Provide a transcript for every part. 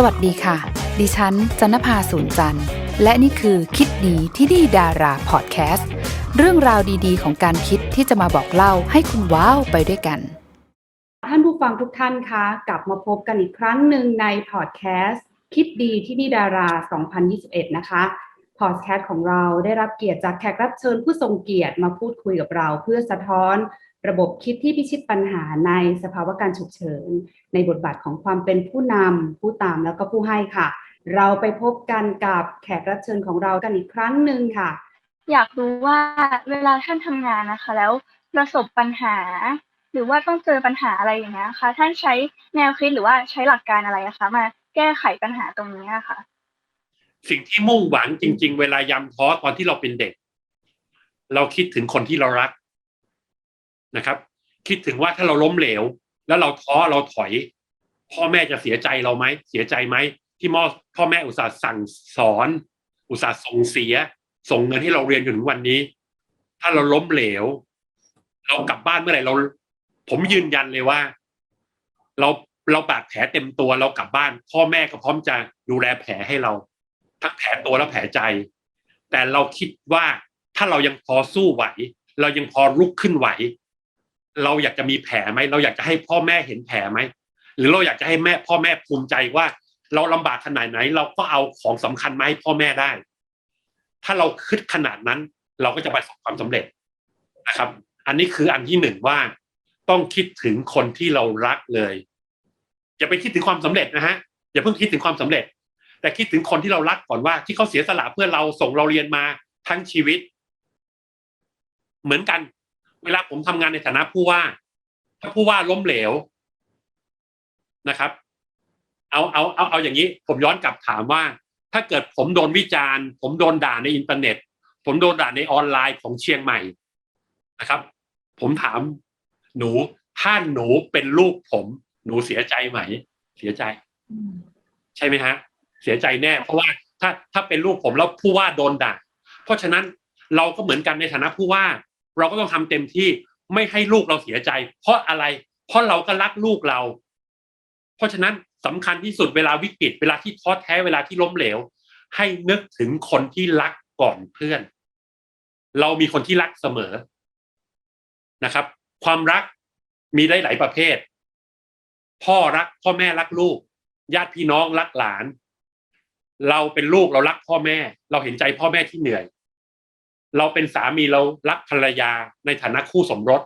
สวัสดีค่ะ ดิฉันจันภาสูนจันทร์ และนี่คือคิดดีที่ดีดาราพอดแคสต์เรื่องราวดีๆ ของการคิดที่จะมาบอกเล่าให้คุณว้าวไปด้วยกัน ท่านผู้ฟังทุกท่านคะกลับมาพบกันอีกครั้งหนึ่งในพอดแคสต์คิดดีที่นี่ดารา 2021 นะคะพอดแคสต์ของเราได้รับเกียรติจากแขกรับเชิญผู้ทรงเกียรติมาพูดคุยกับเรา เพื่อสะท้อน ระบบคิดที่พิชิตปัญหาในสภาวะการฉุกเฉิน ในบทบาทของความเป็นผู้นำผู้ตามแล้วก็ผู้ให้ค่ะ เราไปพบกันกับแขกรับเชิญของเรากันอีกครั้งหนึ่งค่ะ อยากรู้ว่าเวลาท่านทำงานนะคะ แล้วประสบปัญหา หรือว่าต้องเจอปัญหาอะไรอย่างเงี้ยค่ะท่านใช้แนวคิดหรือว่าใช้หลักการอะไรอะคะมาแก้ไขปัญหาตรงนี้อะค่ะ สิ่งที่มุ่งหวังจริง ๆ เวลายำท้อตอนที่เราเป็นเด็ก เราคิดถึงคนที่เรารัก นะครับ คิดถึงว่าถ้าเราล้มเหลว แล้วเราท้อเราถอย พ่อแม่จะเสียใจเราไหมเสียใจไหมที่พ่อพ่อแม่อุตส่าห์สั่งสอน อุตส่าห์ส่งเสีย ส่งเงินให้เราเรียนจนถึงวันนี้ ถ้าเราล้มเหลว เรากลับบ้านเมื่อไหร่เรา ผมยืนยันเลยว่า เราเราบาดแผลเต็มตัวเรากลับบ้าน พ่อแม่ก็พร้อมจะดูแลแผลให้เรา ทั้งแผลตัวและแผลใจ แต่เราคิดว่าถ้าเรายังพอสู้ไหว เรายังพอลุกขึ้นไหว เราอยากจะมีแผลไหมเราอยากจะให้พ่อแม่เห็นแผลไหมหรือเราอยากจะให้แม่พ่อแม่ภูมิใจว่า เราลำบากขนาดไหน เราก็เอาของสำคัญมาให้พ่อแม่ได้ ถ้าเราคิดขนาดนั้น เราก็จะประสบความสำเร็จนะครับ อันนี้คืออันที่หนึ่งว่าต้องคิดถึงคนที่เรารักเลย อย่าไปคิดถึงความสำเร็จนะฮะอย่าเพิ่งคิดถึงความสำเร็จ แต่คิดถึงคนที่เรารักก่อนว่า ที่เขาเสียสละเพื่อเราส่งเราเรียนมาทั้งชีวิต เหมือนกัน เวลาผมทำงานในฐานะผู้ว่า ถ้าผู้ว่าล้มเหลวนะครับ เอาเอาเอาเอาอย่างนี้ ผมย้อนกลับถามว่า ถ้าเกิดผมโดนวิจารณ์ ผมโดนด่าในอินเทอร์เน็ต ผมโดนด่าในออนไลน์ของเชียงใหม่นะครับ ผมถามหนูถ้าหนูเป็นลูกผม หนูเสียใจไหม เสียใจ ใช่ไหมฮะ เสียใจแน่ เพราะว่าถ้าถ้าเป็นลูกผมแล้วผู้ว่าโดนด่าเพราะฉะนั้นเราก็เหมือนกันในฐานะผู้ว่า เราก็ต้องทำเต็มที่ไม่ให้ลูกเราเสียใจ เพราะอะไร เพราะเราก็รักลูกเรา เพราะฉะนั้นสำคัญที่สุดเวลาวิกฤต เวลาที่ท้อแท้เวลาที่ล้มเหลว ให้นึกถึงคนที่รักก่อนเพื่อน เรามีคนที่รักเสมอนะครับ ความรักมีได้หลายประเภท พ่อรักพ่อแม่รักลูก ญาติพี่น้องรักหลาน เราเป็นลูกเรารักพ่อแม่ เราเห็นใจพ่อแม่ที่เหนื่อย เราเป็นสามีเรารักภรรยาในฐานะคู่สมรส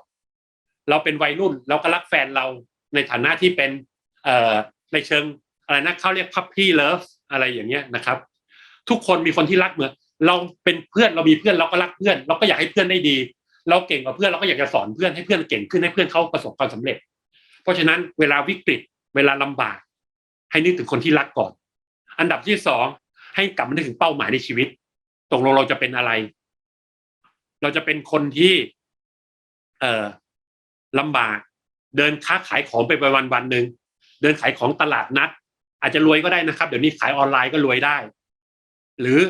เราเป็นวัยรุ่นเราก็รักแฟนเราในฐานะที่เป็นเอ่อในเชิงอะไรนะเขาเรียกพับพี่เลิฟอะไรอย่างเงี้ยนะครับ ทุกคนมีคนที่รักเหมือนเราเป็นเพื่อนเรามีเพื่อนเราก็รักเพื่อน เราก็อยากให้เพื่อนได้ดี เราเก่งกว่าเพื่อนเราก็อยากจะสอนเพื่อนให้เพื่อนเก่งขึ้นให้เพื่อนเขาประสบความสำเร็จ เพราะฉะนั้นเวลาวิกฤต เวลาลำบาก ให้นึกถึงคนที่รักก่อน อันดับที่สองให้กลับมานึกถึงเป้าหมายในชีวิตตกลงเราจะเป็นอะไร เราจะเป็นคนที่ เอ่อลำบาก เดินค้าขายของไปวันวันหนึ่งเดินขายของตลาดนัด อาจจะรวยก็ได้นะครับ เดี๋ยวนี้ขายออนไลน์ก็รวยได้ หรือ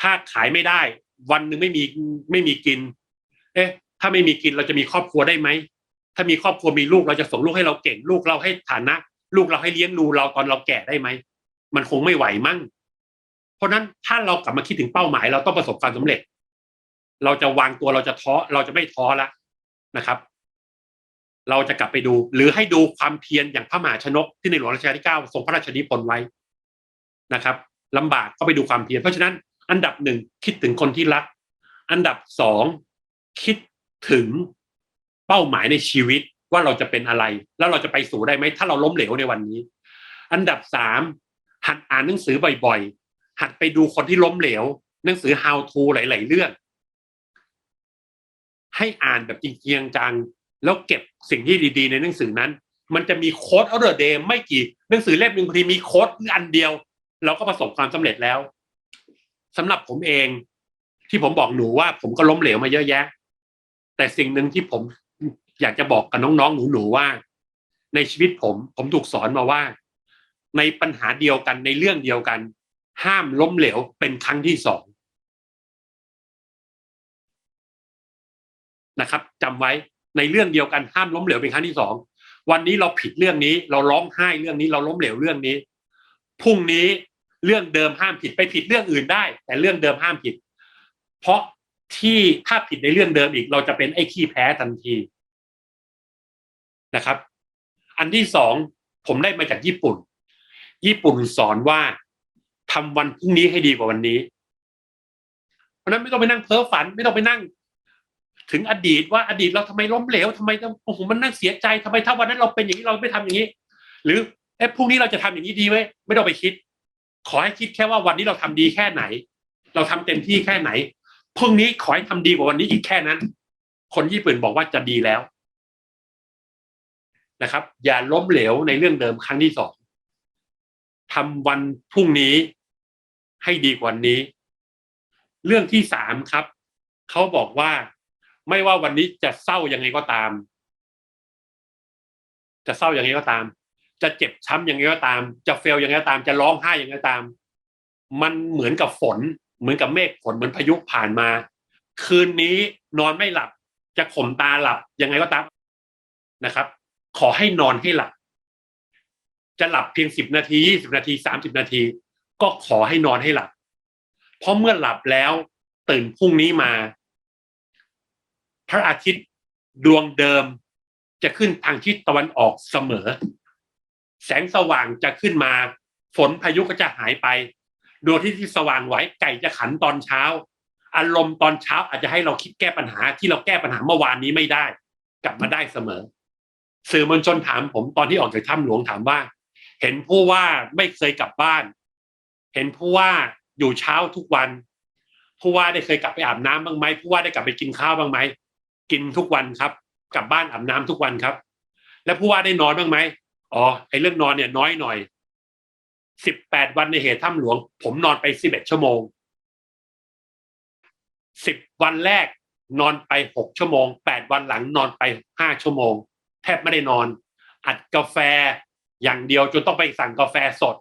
ถ้าขายไม่ได้ วันหนึ่งไม่มีไม่มีกิน เอ๊ะ ถ้าไม่มีกินเราจะมีครอบครัวได้ไหมถ้ามีครอบครัวมีลูกเราจะส่งลูกให้เราเก่งลูกเราให้ฐานะ ลูกเราให้เลี้ยงดูเราตอนเราแก่ได้ไหมมันคงไม่ไหวมั่ง เพราะนั้นถ้าเรากลับมาคิดถึงเป้าหมาย เราต้องประสบความสำเร็จ เราจะวางตัวเราจะท้อเราจะไม่ท้อละนะครับ เราจะกลับไปดู หรือให้ดูความเพียรอย่างพระมหาชนกที่ในหลวงรัชกาลที่เก้าทรงพระราชนิพนธ์ไว้นะครับลำบากก็ไปดูความเพียรเพราะฉะนั้น อันดับหนึ่งคิดถึงคนที่รัก อันดับสองคิดถึงเป้าหมายในชีวิตว่าเราจะเป็นอะไร แล้วเราจะไปสู่ได้ไหมถ้าเราล้มเหลวในวันนี้ อันดับสามหัดอ่านหนังสือบ่อยๆหัดไปดูคนที่ล้มเหลว หนังสือ how to หลาย ๆ เรื่อง ให้อ่านแบบจริงจังแล้วเก็บสิ่งที่ดีๆ ในหนังสือนั้น มันจะมีโค้ดเอาเดอร์เดย์ไม่กี่หนังสือเล่มหนึ่งพอดีมีโค้ดอันเดียว เราก็ประสบความสำเร็จแล้วสำหรับผมเองที่ผมบอกหนูว่าผมก็ล้มเหลวมาเยอะแยะ แต่สิ่งหนึ่งที่ผมอยากจะบอกกับน้องๆหนูๆว่า ในชีวิตผมผมถูกสอนมาว่า ในปัญหาเดียวกันในเรื่องเดียวกัน ห้ามล้มเหลวเป็นครั้งที่สอง นะครับจำไว้ในเรื่องเดียวกันห้ามล้มเหลวเป็นครั้งที่สองวันนี้เราผิดเรื่องนี้ เราร้องไห้เรื่องนี้เราล้มเหลวเรื่องนี้พรุ่งนี้เรื่องเดิมห้ามผิดไปผิดเรื่องอื่นได้ แต่เรื่องเดิมห้ามผิด เพราะที่ถ้าผิดในเรื่องเดิมอีก เราจะเป็นไอ้ขี้แพ้ทันทีนะครับ อันที่สองผมได้มาจากญี่ปุ่น ญี่ปุ่นสอนว่าทำวันพรุ่งนี้ให้ดีกว่าวันนี้ เพราะฉะนั้นไม่ต้องไปนั่งเพ้อฝัน ไม่ต้องไปนั่ง ถึงอดีตว่าอดีตเราทำไมล้มเหลวทำไมต้องโอ้โหมันนั่งเสียใจทำไมถ้าวันนั้นเราเป็นอย่างนี้เราไม่ทำอย่างนี้ หรือเอ้พรุ่งนี้เราจะทำอย่างนี้ดีไหมไม่ต้องไปคิด ขอให้คิดแค่ว่าวันนี้เราทำดีแค่ไหน เราทำเต็มที่แค่ไหนพรุ่งนี้ขอให้ทำดีกว่าวันนี้อีกแค่นั้น คนญี่ปุ่นบอกว่าจะดีแล้วนะครับ อย่าล้มเหลวในเรื่องเดิมครั้งที่สองทำวันพรุ่งนี้ให้ดีกว่านี้ เรื่องที่สามครับ เขาบอกว่า ไม่ว่าวันนี้จะเศร้ายังไงก็ตาม จะเศร้ายังไงก็ตาม จะเจ็บช้ำยังไงก็ตาม จะเฟลยังไงก็ตาม จะร้องไห้ยังไงก็ตาม มันเหมือนกับฝน เหมือนกับเมฆฝนเหมือนพายุผ่านมา คืนนี้นอนไม่หลับ จะข่มตาหลับยังไงก็ตามนะครับ ขอให้นอนให้หลับ จะหลับเพียงสิบนาทียี่สิบนาทีสามสิบนาที ก็ขอให้นอนให้หลับ เพราะเมื่อหลับแล้วตื่นพรุ่งนี้มา พระอาทิตย์ดวงเดิมจะขึ้นทางทิศตะวันออกเสมอ แสงสว่างจะขึ้นมา ฝนพายุก็จะหายไปดวงที่ที่สว่างไว้ไก่จะขันตอนเช้า อารมณ์ตอนเช้าอาจจะให้เราคิดแก้ปัญหาที่เราแก้ปัญหาเมื่อวานนี้ไม่ได้ กลับมาได้เสมอ สื่อมวลชนถามผมตอนที่ออกจากถ้ำหลวงถามว่า เห็นผู้ว่าไม่เคยกลับบ้าน เห็นผู้ว่าอยู่เช้าทุกวัน ผู้ว่าได้เคยกลับไปอาบน้ำบ้างไหมผู้ว่าได้กลับไปกินข้าวบ้างไหม กินทุกวันครับ กลับบ้านอาบน้ำทุกวันครับ แล้วผู้ว่าได้นอนบ้างไหมอ๋อไอ้เรื่องนอนเนี่ยน้อยหน่อยสิบแปดวันในเหตุถ้ำหลวง ผมนอนไปสิบเอ็ดชั่วโมงสิบวันแรกนอนไปหกชั่วโมงแปดวันหลังนอนไปห้าชั่วโมง แทบไม่ได้นอน อัดกาแฟอย่างเดียวจนต้องไปสั่งกาแฟสด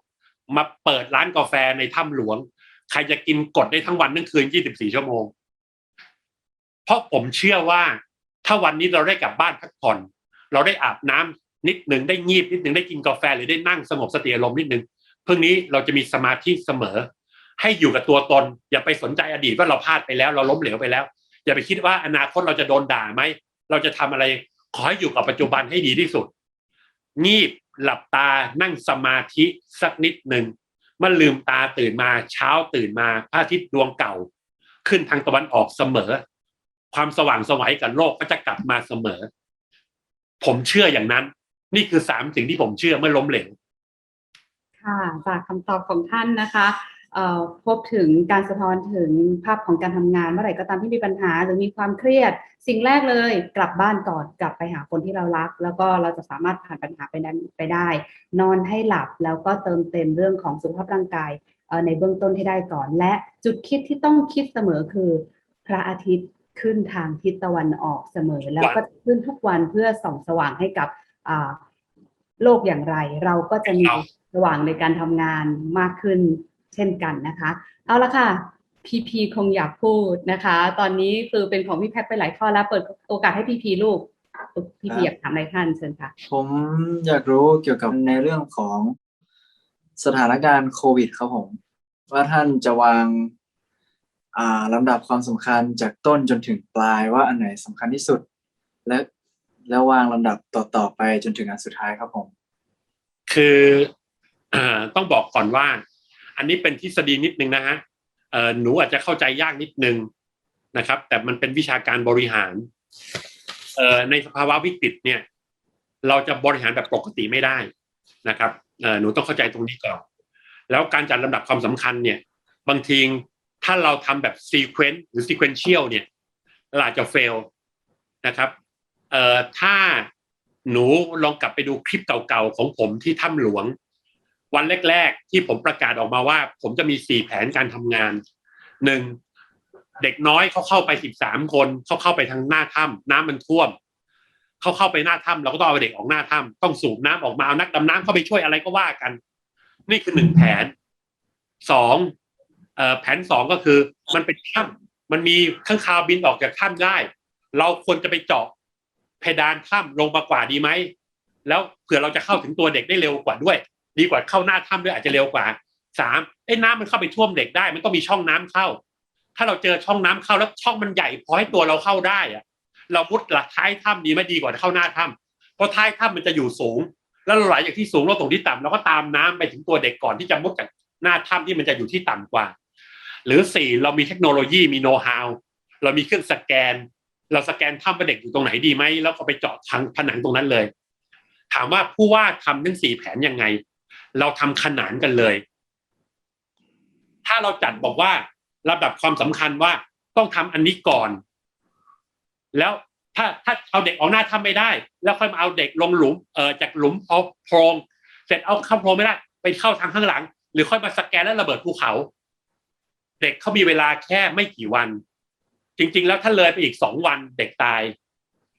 มาเปิดร้านกาแฟในถ้ำหลวง ใครจะกินกดได้ทั้งวันทั้งคืนยี่สิบสี่ชั่วโมง เพราะผมเชื่อว่าถ้าวันนี้เราได้กลับบ้านพักผ่อน เราได้อาบน้ำนิดหนึ่งได้งีบนิดหนึ่งได้กินกาแฟหรือได้นั่งสงบสติอารมณ์นิดหนึ่งเพิ่งนี้เราจะมีสมาธิเสมอ ให้อยู่กับตัวตน อย่าไปสนใจอดีตว่าเราพลาดไปแล้ว เราล้มเหลวไปแล้ว อย่าไปคิดว่าอนาคตเราจะโดนด่าไหมเราจะทำอะไรขอให้อยู่กับปัจจุบันให้ดีที่สุด งีบหลับตานั่งสมาธิสักนิดหนึ่งเมื่อลืมตาตื่นมาเช้าตื่นมาพระอาทิตย์ดวงเก่า ขึ้นทางตะวันออกเสมอ ความสว่างสวัยกับโลกก็จะกลับมาเสมอ ผมเชื่ออย่างนั้น นี่คือสามสิ่งที่ผมเชื่อเมื่อล้มเหลวค่ะจากคำตอบของท่านนะคะพบถึงการสะท้อนถึงภาพของการทำงานเมื่อไหร่ก็ตามที่มีปัญหาหรือมีความเครียด สิ่งแรกเลย กลับบ้านก่อนกลับไปหาคนที่เรารัก แล้วก็เราจะสามารถผ่านปัญหาไปนั้นไปได้ นอนให้หลับแล้วก็เติมเต็มเรื่องของสุขภาพร่างกายในเบื้องต้นให้ได้ก่อน และจุดคิดที่ต้องคิดเสมอคือ พระอาทิตย์ ขึ้นทางทิศตะวันออกเสมอ แล้วก็ขึ้นทุกวันเพื่อส่องสว่างให้กับอ่าโลกอย่างไร เราก็จะมีสว่างในการทำงานมากขึ้นเช่นกันนะคะ เอาละค่ะพีพีคงอยากพูดนะคะ ตอนนี้คือเป็นของพี่แพทย์ไปหลายข้อแล้วเปิดโอกาสให้พีพีลูกพีพีอยากถามอะไรท่านเชิญค่ะ ผมอยากรู้เกี่ยวกับในเรื่องของสถานการณ์โควิดครับผม ว่าท่านจะวางอ่า ลำดับความสำคัญจากต้นจนถึงปลายว่าอันไหนสำคัญที่สุด และแล้ววางลำดับต่อๆไปจนถึงอันสุดท้ายครับผม คืออ่อต้องบอกก่อนว่า อันนี้เป็นทฤษฎีนิดนึงนะฮะเอ่อหนูอาจจะเข้าใจยากนิดนึงนะครับ แต่มันเป็นวิชาการบริหารเอ่อในสภาวะวิกฤตเนี่ย เราจะบริหารแบบปกติไม่ได้นะครับเอ่อหนูต้องเข้าใจตรงนี้ก่อนแล้วการจัดลำดับความสำคัญเนี่ย บางที ถ้าเราทำแบบซีเควนต์หรือซีเควนเชียลเนี่ยเราอาจจะเฟลนะครับเอ่อถ้าหนูลองกลับไปดูคลิปเก่าๆของผมที่ถ้ำหลวง วันแรกๆ ที่ผมประกาศออกมาว่า ผมจะมีสี่แผนการทำงานหนึ่งเด็กน้อยเขาเข้าไปสิบสามคนเขาเข้าไปทางหน้าถ้ำน้ำมันท่วมเขาเข้าไปหน้าถ้ำเราก็ต้องเอาเด็กออกหน้าถ้ำต้องสูบน้ำออกมาเอานักดำน้ำเข้าไปช่วยอะไรก็ว่ากัน นี่คือหนึ่งแผนสอง แผนสองก็คือมันเป็นถ้ำมันมีข้างคาวบินออกจากถ้ำได้ เราควรจะไปเจาะเพดานถ้ำลงมากว่าดีไหมแล้วเผื่อเราจะเข้าถึงตัวเด็กได้เร็วกว่าด้วย ดีกว่าเข้าหน้าถ้ำด้วยอาจจะเร็วกว่าสามไอ้น้ำมันเข้าไปท่วมเด็กได้ มันต้องมีช่องน้ำเข้า ถ้าเราเจอช่องน้ำเข้าแล้วช่องมันใหญ่พอให้ตัวเราเข้าได้อะเรามุดหลักท้ายถ้ำดีไม่ดีกว่าเข้าหน้าถ้ำเพราะท้ายถ้ำมันจะอยู่สูง แล้วเราไหลจากที่สูงเราตรงที่ต่ำเราก็ตามน้ำไปถึงตัวเด็กก่อนที่จะมุดจากหน้าถ้ำที่มันจะอยู่ที่ต่ำกว่า หรือสี่เรามีเทคโนโลยีมีโน้ตฮาวเรามีเครื่องสแกน เราสแกนถ้ำว่าเด็กอยู่ตรงไหนดีไหมแล้วก็ไปเจาะทางผนังตรงนั้นเลย ถามว่าผู้ว่าทำทั้งสี่แผนยังไง เราทำขนานกันเลย ถ้าเราจัดบอกว่าลำดับความสำคัญว่าต้องทำอันนี้ก่อน แล้วถ้าถ้าเอาเด็กออกหน้าถ้ำไม่ได้ แล้วค่อยมาเอาเด็กลงหลุมเออจากหลุมพอาโพรงเสร็จเอาเข้าโพรงไม่ได้ ไปเข้าทางข้างหลัง หรือค่อยมาสแกนแล้วระเบิดภูเขา เด็กเขามีเวลาแค่ไม่กี่วัน จริง ๆ แล้วถ้าเลยไปอีกสองวันเด็กตาย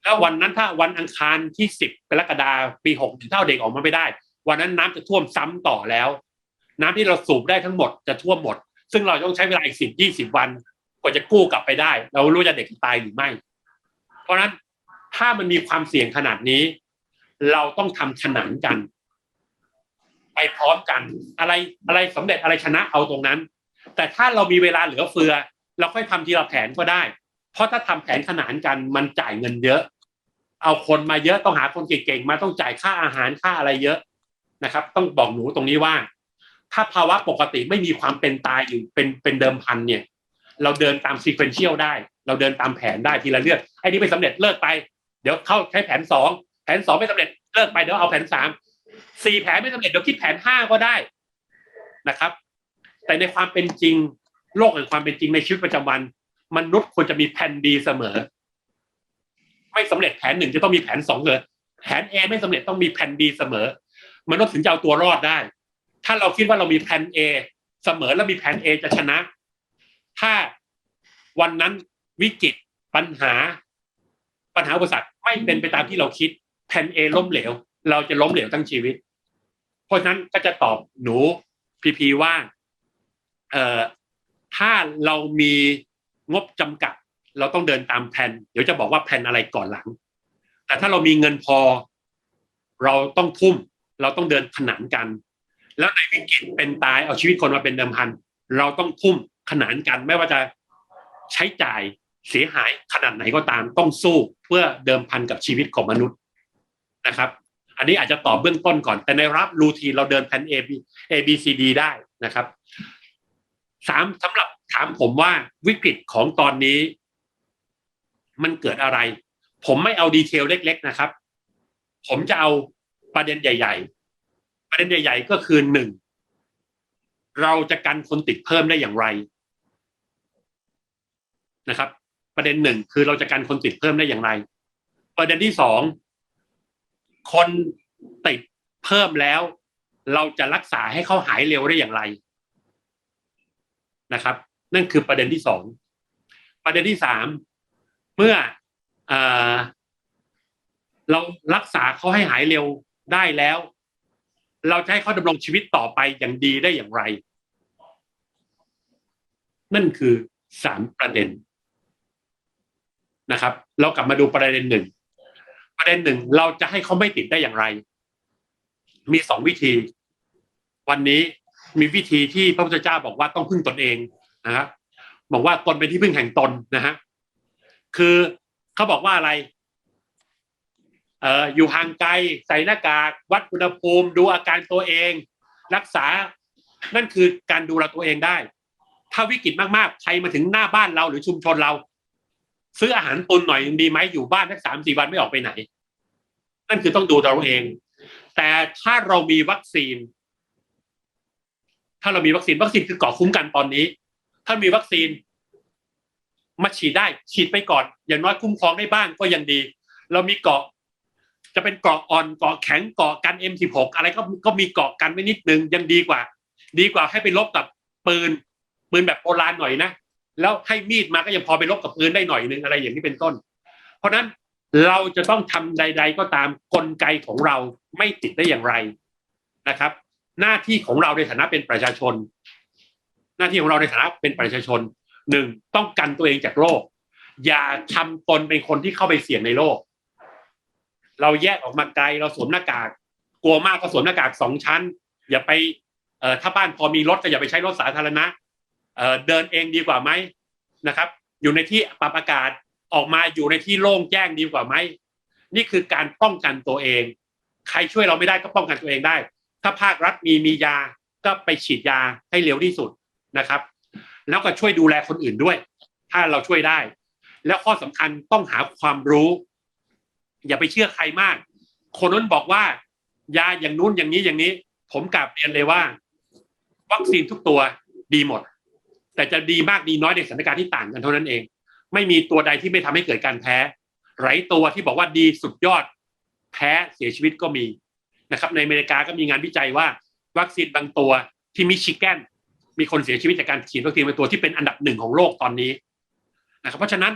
แล้ววันนั้นถ้าวันอังคารที่สิบกรกฎาปีหกถึงเท่าเด็กออกมาไม่ได้ วันนั้นน้ำจะท่วมซ้ำต่อแล้ว น้ำที่เราสูบได้ทั้งหมดจะท่วมหมด ซึ่งเราต้องใช้เวลาอีกสิบยี่สิบวันกว่าจะกู้กลับไปได้ เรารู้จะเด็กตายหรือไม่ เพราะฉะนั้นถ้ามันมีความเสี่ยงขนาดนี้ เราต้องทำขนานกัน ไปพร้อมกัน อะไรอะไรสำเร็จอะไรชนะเอาตรงนั้น แต่ถ้าเรามีเวลาเหลือเฟือ เราค่อยทำทีละแผนก็ได้ เพราะถ้าทำแผนขนานกันมันจ่ายเงินเยอะ เอาคนมาเยอะต้องหาคนเก่งๆมาต้องจ่ายค่าอาหารค่าอะไรเยอะนะครับ ต้องบอกหนูตรงนี้ว่า ถ้าภาวะปกติไม่มีความเป็นตายอยู่เป็นเป็นเดิมพันเนี่ย เราเดินตามซีเควนเชียลได้ เราเดินตามแผนได้ทีละเลือกไอ้นี้ไม่สำเร็จเลิกไป เดี๋ยวเข้าใช้แผนสองแผนสองไม่สำเร็จเลิกไปเดี๋ยวเอาแผนสามสี่แผนไม่สำเร็จเดี๋ยวคิดแผนห้าก็ได้นะครับ แต่ในความเป็นจริง โลกแห่งความเป็นจริงในชีวิตประจำวัน มนุษย์ควรจะมีแผนดีเสมอ ไม่สำเร็จแผนหนึ่งจะต้องมีแผนสองเลยแผน A ไม่สำเร็จต้องมีแผนดีเสมอ มนุษย์ถึงจะเอาตัวรอดได้ ถ้าเราคิดว่าเรามีแผน A เสมอแล้วมีแผน A จะชนะ ถ้าวันนั้นวิกฤตปัญหา ปัญหาอุปสรรคไม่เป็นไปตามที่เราคิดแผน A ล้มเหลว เราจะล้มเหลวทั้งชีวิต เพราะฉะนั้นก็จะตอบหนูพีพีว่า เอ่อถ้าเรามีงบจำกัด เราต้องเดินตามแผนเดี๋ยวจะบอกว่าแผนอะไรก่อนหลัง แต่ถ้าเรามีเงินพอ เราต้องทุ่ม เราต้องเดินขนานกัน แล้วในวิกฤตเป็นตายเอาชีวิตคนมาเป็นเดิมพัน เราต้องทุ่มขนานกัน ไม่ว่าจะใช้จ่ายเสียหายขนาดไหนก็ตามต้องสู้เพื่อเดิมพันกับชีวิตของมนุษย์นะครับ อันนี้อาจจะตอบเบื้องต้นก่อน แต่ในรับรูทีเราเดินแผน A B A B C D ได้นะครับ สามสำหรับถามผมว่าวิกฤตของตอนนี้ มันเกิดอะไร ผมไม่เอาดีเทลเล็ก ๆนะครับ ผมจะเอาประเด็นใหญ่ ๆ ประเด็นใหญ่ ๆ ก็คือหนึ่งเราจะกันคนติดเพิ่มได้อย่างไรนะครับ ประเด็นหนึ่งคือเราจะกันคนติดเพิ่มได้อย่างไร ประเด็นที่สองคนติดเพิ่มแล้ว เราจะรักษาให้เขาหายเร็วได้อย่างไร นะครับ นั่นคือประเด็นที่สองประเด็นที่สามเมื่อเออเรารักษาเขาให้หายเร็วได้แล้ว เราจะให้เขาดำรงชีวิตต่อไปอย่างดีได้อย่างไร นั่นคือสามประเด็นนะครับ เรากลับมาดูประเด็นหนึ่งประเด็นหนึ่งเราจะให้เขาไม่ติดได้อย่างไร มีสองวิธี วันนี้ มีวิธีที่พระพุทธเจ้าบอกว่าต้องพึ่งตนเองนะครับบอกว่าตนเป็นที่พึ่งแห่งตนนะฮะคือเขาบอกว่าอะไร เอ่ออยู่ห่างไกลใส่หน้ากาก วัดอุณหภูมิดูอาการตัวเอง รักษา นั่นคือการดูแลตัวเองได้ ถ้าวิกฤตมากๆใครมาถึงหน้าบ้านเราหรือชุมชนเรา ซื้ออาหารตุนหน่อยดีไหมอยู่บ้านสักสามสี่วันไม่ออกไปไหน นั่นคือต้องดูเราเอง แต่ถ้าเรามีวัคซีน ถ้าเรามีวัคซีนวัคซีนคือเกาะคุ้มกันตอนนี้ ถ้ามีวัคซีนมาฉีดได้ฉีดไปก่อน อย่างน้อยคุ้มครองได้บ้างก็ยังดี เรามีเกาะ จะเป็นเกาะอ่อนเกาะแข็งเกาะกัน M16 อะไรก็ก็มีเกาะกันไว้นิดนึงยังดีกว่า ดีกว่าให้ไปลบกับปืนปืนแบบโบราณหน่อยนะแล้วให้มีดมาก็ยังพอไปลบกับปืนได้หน่อยนึงอะไรอย่างนี้เป็นต้น เพราะนั้นเราจะต้องทำใด ๆ ก็ตามกลไกของเราไม่ติดได้อย่างไรนะครับ หน้าที่ของเราในฐานะเป็นประชาชน หน้าที่ของเราในฐานะเป็นประชาชนหนึ่งต้องกันตัวเองจากโรค อย่าทำตนเป็นคนที่เข้าไปเสี่ยงในโลกเราแยกออกมาไกลเราสวมหน้ากาก กลัวมากก็สวมหน้ากากสองชั้น อย่าไปเอ่อถ้าบ้านพอมีรถก็อย่าไปใช้รถสาธารณะเอ่อเดินเองดีกว่าไหมนะครับ อยู่ในที่ปรับอากาศออกมาอยู่ในที่โล่งแจ้งดีกว่าไหมนี่คือการป้องกันตัวเอง ใครช่วยเราไม่ได้ก็ป้องกันตัวเองได้ ถ้าภาครัฐมีมียาก็ไปฉีดยาให้เร็วที่สุดนะครับ แล้วก็ช่วยดูแลคนอื่นด้วย ถ้าเราช่วยได้ แล้วข้อสำคัญต้องหาความรู้ อย่าไปเชื่อใครมาก คนนั้นบอกว่า ยาอย่างนู้นอย่างนี้อย่างนี้ ผมกลับเรียนเลยว่า วัคซีนทุกตัวดีหมด แต่จะดีมากดีน้อยในสถานการณ์ที่ต่างกันเท่านั้นเอง ไม่มีตัวใดที่ไม่ทำให้เกิดการแพ้ ไรตัวที่บอกว่าดีสุดยอด แพ้เสียชีวิตก็มี นะครับในอเมริกาก็มีงานวิจัยว่าวัคซีนบางตัวที่มิชิแกนมีคนเสียชีวิตจากการฉีดวัคซีนบางตัวที่เป็นอันดับหนึ่งของโลกตอนนี้นะครับเพราะฉะนั้น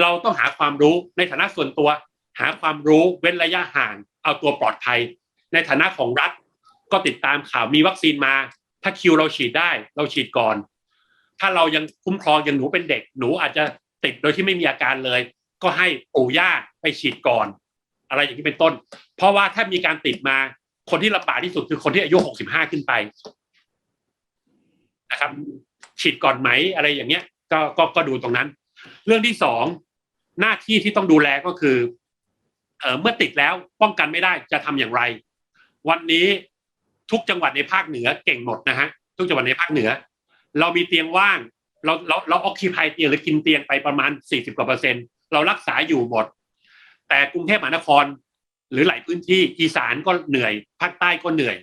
เราต้องหาความรู้ในฐานะส่วนตัว หาความรู้เว้นระยะห่าง เอาตัวปลอดภัย ในฐานะของรัฐ ก็ติดตามข่าวมีวัคซีนมา ถ้าคิวเราฉีดได้ เราฉีดก่อน ถ้าเรายังคุ้มครองยังหนูเป็นเด็ก หนูอาจจะติดโดยที่ไม่มีอาการเลย ก็ให้ปู่ย่าไปฉีดก่อน อะไรอย่างนี้เป็นต้น เพราะว่าถ้ามีการติดมาคนที่ลำบากที่สุดคือคนที่อายุหกสิบห้าขึ้นไปนะครับ ฉีดก่อนไหมอะไรอย่างเงี้ย ก็ก็ก็ดูตรงนั้น เรื่องที่สองหน้าที่ที่ต้องดูแลก็คือเออเมื่อติดแล้วป้องกันไม่ได้จะทำอย่างไร วันนี้ทุกจังหวัดในภาคเหนือเก่งหมดนะฮะทุกจังหวัดในภาคเหนือ เรามีเตียงว่าง เราเราเราออกคีพายเตียงหรือกินเตียงไปประมาณสี่สิบกว่าเปอร์เซ็นต์เรารักษาอยู่หมด แต่กรุงเทพมหานคร หรือหลายพื้นที่อีสานก็เหนื่อยภาคใต้ก็เหนื่อย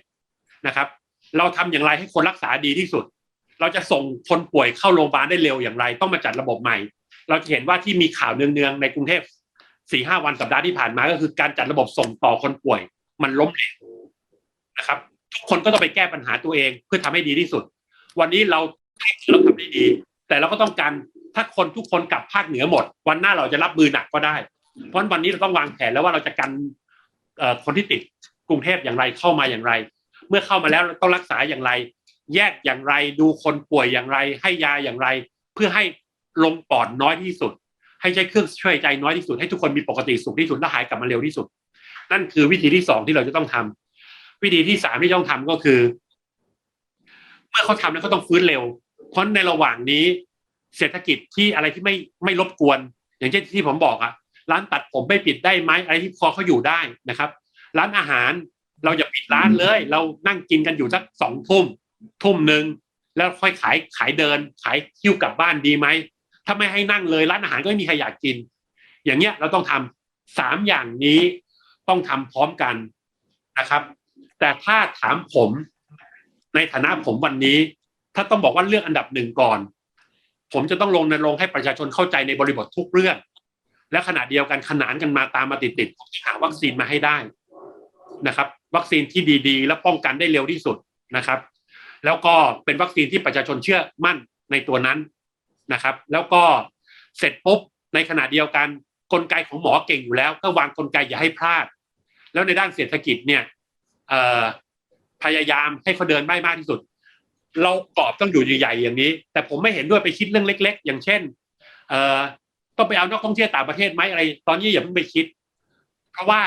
นะครับ เราทำอย่างไรให้คนรักษาดีที่สุด เราจะส่งคนป่วยเข้าโรงพยาบาลได้เร็วอย่างไร ต้องมาจัดระบบใหม่ เราจะเห็นว่าที่มีข่าวเนืองๆในกรุงเทพสี่ห้าวันสัปดาห์ที่ผ่านมาก็คือการจัดระบบส่งต่อคนป่วย มันล้มเหลวนะครับ ทุกคนก็ต้องไปแก้ปัญหาตัวเองเพื่อทำให้ดีที่สุด วันนี้เราเราทำได้ดี แต่เราก็ต้องการถ้าคนทุกคนกลับภาคเหนือหมด วันหน้าเราจะรับมือหนักก็ได้ เพราะวันนี้เราต้องวางแผนแล้วว่าเราจะกันคนที่ติดกรุงเทพอย่างไรเข้ามาอย่างไร เมื่อเข้ามาแล้วต้องรักษาอย่างไร แยกอย่างไรดูคนป่วยอย่างไร ให้ยาอย่างไร เพื่อให้ลงปอดน้อยที่สุด ให้ใช้เครื่องช่วยใจน้อยที่สุด ให้ทุกคนมีปกติสุขที่สุดและหายกลับมาเร็วที่สุด นั่นคือวิธีที่สองที่เราจะต้องทำวิธีที่สามที่ต้องทำก็คือ เมื่อเขาทำแล้วเขาต้องฟื้นเร็ว เพราะในระหว่างนี้ เศรษฐกิจที่อะไรที่ไม่ไม่รบกวน อย่างเช่นที่ผมบอกอะ ร้านตัดผมไม่ปิดได้ไหมอะไรที่พอเขาอยู่ได้นะครับ ร้านอาหารเราอย่าปิดร้านเลย เรานั่งกินกันอยู่สักสองทุ่มทุ่มหนึ่งแล้วค่อยขายขายเดิน ขายคิ้วกลับบ้านดีไหมถ้าไม่ให้นั่งเลยร้านอาหารก็ไม่มีใครอยากกิน อย่างเงี้ยเราต้องทำสามอย่างนี้ต้องทำพร้อมกันนะครับ แต่ถ้าถามผมในฐานะผมวันนี้ ถ้าต้องบอกว่าเรื่องอันดับหนึ่งก่อน ผมจะต้องลงในลงให้ประชาชนเข้าใจในบริบททุกเรื่อง และขณะเดียวกันขนานกันมาตามมาติดๆหาวัคซีนมาให้ได้นะครับ วัคซีนที่ดีๆ และป้องกันได้เร็วที่สุดนะครับ แล้วก็เป็นวัคซีนที่ประชาชนเชื่อมั่นในตัวนั้นนะครับ แล้วก็เสร็จปุ๊บในขณะเดียวกันกลไกของหมอเก่งอยู่แล้ว ก็วางกลไกอย่าให้พลาด แล้วในด้านเศรษฐกิจเนี่ยพยายามให้เขาเดินไม่มากที่สุด เรากรอบต้องอยู่ใหญ่ๆอย่างนี้ แต่ผมไม่เห็นด้วยไปคิดเรื่องเล็ก ๆ อย่างเช่นเต้องไปเอานักท่องเที่ยวต่างประเทศไหมอะไร ตอนนี้อย่าเพิ่งไปคิด เพราะว่า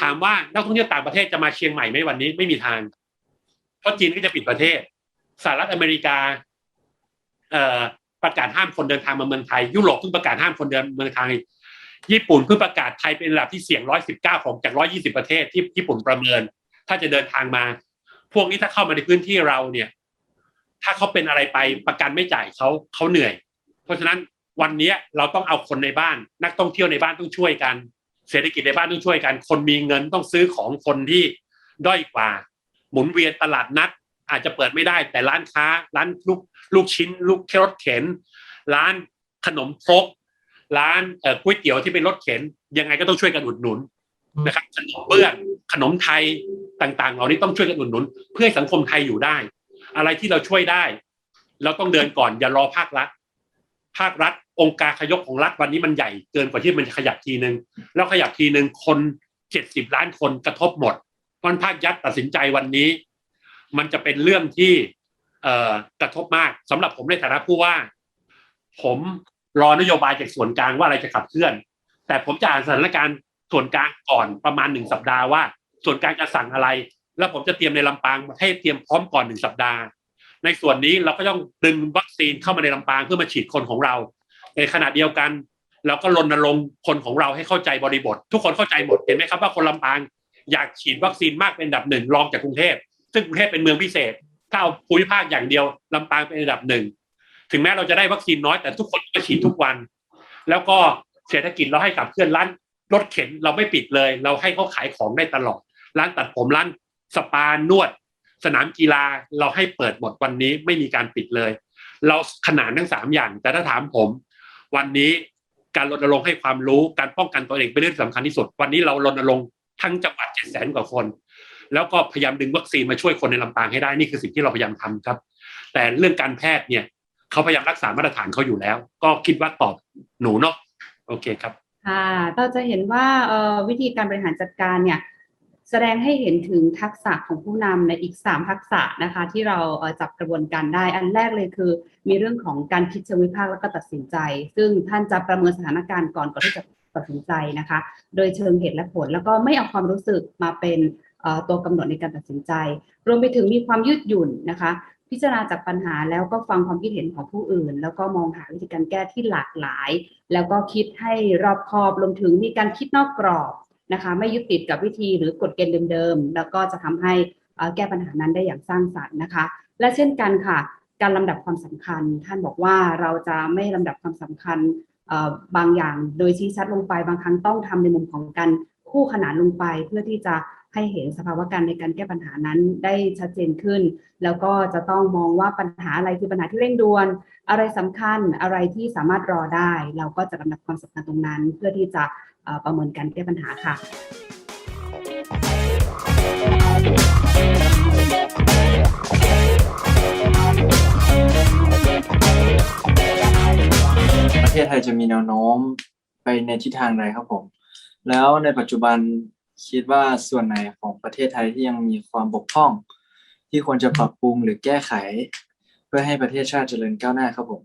ถามว่านักท่องเที่ยวต่างประเทศจะมาเชียงใหม่ไหมวันนี้ไม่มีทาง เพราะจีนก็จะปิดประเทศสหรัฐอเมริกา เอ่อประกาศห้ามคนเดินทางมาเมืองไทย ยุโรปเพิ่งประกาศห้ามคนเดินเมืองไทยญี่ปุ่นเพิ่งประกาศไทยเป็นระดับที่เสี่ยงร้อยสิบเก้าของจากร้อยี่สิบประเทศที่ญี่ปุ่นประเมิน ถ้าจะเดินทางมา พวกนี้ถ้าเข้ามาในพื้นที่เราเนี่ย ถ้าเขาเป็นอะไรไปประกันไม่จ่ายเขาเขาเหนื่อย เพราะฉะนั้น วันนี้เราต้องเอาคนในบ้าน นักท่องเที่ยวในบ้านต้องช่วยกัน เศรษฐกิจในบ้านต้องช่วยกัน คนมีเงินต้องซื้อของคนที่ด้อยกว่า หมุนเวียนตลาดนัด อาจจะเปิดไม่ได้แต่ร้านค้า ร้านลูกลูกชิ้น ลูกเครถเข็น ร้านขนมครกร้านเอ่อก๋วยเตี๋ยวที่เป็นรถเข็น ยังไงก็ต้องช่วยกันอุดหนุนนะครับขนมเบื้องขนมไทยต่างๆ เหล่านี้ต้องช่วยกันอุดหนุน เพื่อสังคมไทยอยู่ได้ อะไรที่เราช่วยได้ เราต้องเดินก่อนอย่ารอภาครัฐ ภาครัฐ องค์การขยกของรัฐวันนี้มันใหญ่เกินกว่าที่มันจะขยับทีหนึ่งแล้วขยับทีหนึ่งคนเจ็ดสิบล้านคนกระทบหมดเพราะภาคยัดตัดสินใจวันนี้ มันจะเป็นเรื่องที่เอกระทบมากสำหรับผมในฐานะผู้ว่า ผมรอนโยบายจากส่วนกลางว่าอะไรจะขับเคลื่อน แต่ผมจะอ่านสถานการณ์ส่วนกลางก่อนประมาณหนึ่งสัปดาห์ว่า ส่วนกลางจะสั่งอะไร แล้วผมจะเตรียมในลำปางให้เตรียมพร้อมก่อนหนึ่งสัปดาห์ ในส่วนนี้เราก็ต้องดึงวัคซีนเข้ามาในลำปางเพื่อมาฉีดคนของเรา ในขณะเดียวกันเราก็รณรงค์คนของเราให้เข้าใจบริบท ทุกคนเข้าใจหมดเห็นไหมครับว่าคนลำปางอยากฉีดวัคซีนมากเป็นอันดับหนึ่งรองจากกรุงเทพซึ่งกรุงเทพเป็นเมืองพิเศษ ถ้าเอาภูมิภาคอย่างเดียวลำปางเป็นอันดับหนึ่งถึงแม้เราจะได้วัคซีนน้อยแต่ทุกคนก็ฉีดทุกวัน แล้วก็เศรษฐกิจเราให้กับเพื่อนร้านรถเข็นเราไม่ปิดเลย เราให้เขาขายของได้ตลอด ร้านตัดผมร้านสปานวด สนามกีฬาเราให้เปิดหมดวันนี้ไม่มีการปิดเลย เราขนานทั้งสามอย่างแต่ถ้าถามผม วันนี้การรณรงค์ให้ความรู้การป้องกันตัวเองเป็นเรื่องที่สำคัญที่สุด วันนี้เรารณรงค์ทั้งจังหวัดเจ็ดแสนกว่าคน แล้วก็พยายามดึงวัคซีนมาช่วยคนในลำปางให้ได้นี่คือสิ่งที่เราพยายามทำครับ แต่เรื่องการแพทย์เนี่ยเขาพยายามรักษามาตรฐานเขาอยู่แล้ว ก็คิดว่าตอบหนูเนาะโอเคครับค่ะเราจะเห็นว่าวิธีการบริหารจัดการเนี่ย แสดงให้เห็นถึงทักษะของผู้นำในอีก 3 ทักษะนะคะ ที่เราจับกระบวนการได้ อันแรกเลยคือ มีเรื่องของการคิดเชิงวิพากษ์แล้วก็ตัดสินใจ ซึ่งท่านจะประเมินสถานการณ์ก่อนก่อนที่จะตัดสินใจนะคะ โดยเชิงเหตุและผล แล้วก็ไม่เอาความรู้สึกมาเป็นตัวกำหนดในการตัดสินใจ รวมไปถึงมีความยืดหยุ่นนะคะ พิจารณาจากปัญหาแล้วก็ฟังความคิดเห็นของผู้อื่น แล้วก็มองหาวิธีการแก้ที่หลากหลาย แล้วก็คิดให้รอบคอบรวมถึงมีการคิดนอกกรอบ นะคะไม่ยึดติดกับวิธีหรือกฎเกณฑ์เดิมๆ แล้วก็จะทำให้แก้ปัญหานั้นได้อย่างสร้างสรรค์นะคะ และเช่นกันค่ะ การลำดับความสำคัญ ท่านบอกว่าเราจะไม่ลำดับความสำคัญบางอย่างโดยชี้ชัดลงไปบางครั้งต้องทำในมุมของการคู่ขนานลงไปเพื่อที่จะให้เห็นสภาวะการในการแก้ปัญหานั้นได้ชัดเจนขึ้น แล้วก็จะต้องมองว่าปัญหาอะไรคือปัญหาที่เร่งด่วน อะไรสำคัญอะไรที่สามารถรอได้ เราก็จะลำดับความสำคัญตรงนั้น เพื่อที่จะ ประเมินการแก้ปัญหาค่ะประเทศไทยจะมีแนวโน้มไปในทิศทางใดครับผม แล้วในปัจจุบันคิดว่าส่วนไหนของประเทศไทยที่ยังมีความบกพร่อง ที่ควรจะปรับปรุงหรือแก้ไข เพื่อให้ประเทศชาติเจริญก้าวหน้าครับผม